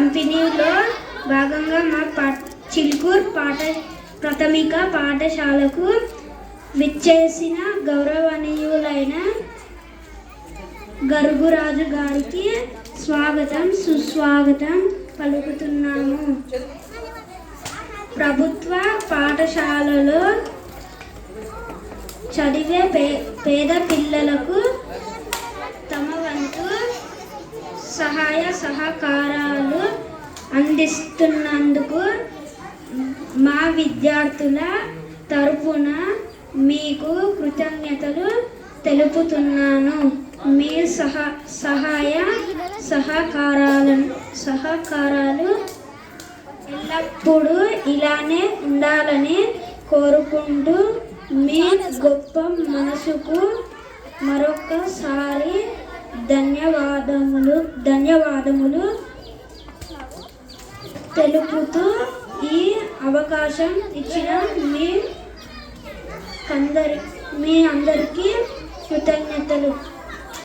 పంపిణీలో భాగంగా మా పా చిలుకూరు పాఠ ప్రాథమిక పాఠశాలకు విచ్చేసిన గౌరవనీయులైన గరుగురాజు గారికి స్వాగతం సుస్వాగతం పలుకుతున్నాము. ప్రభుత్వ పాఠశాలలో చదివే పే పేద పిల్లలకు సహాయ సహకారాలు అందిస్తున్నందుకు మా విద్యార్థుల తరపున మీకు కృతజ్ఞతలు తెలుపుతున్నాను. మీ సహ సహాయ సహకారాలను సహకారాలు ఎల్లప్పుడూ ఇలానే ఉండాలని కోరుకుంటూ మీ గొప్ప మనసుకు మరొకసారి ధన్యవాదములు ధన్యవాదములు. తెలుపుతూ ఈ అవకాశం ఇచ్చిన మీ అందరి మీ అందరికీ కృతజ్ఞతలు.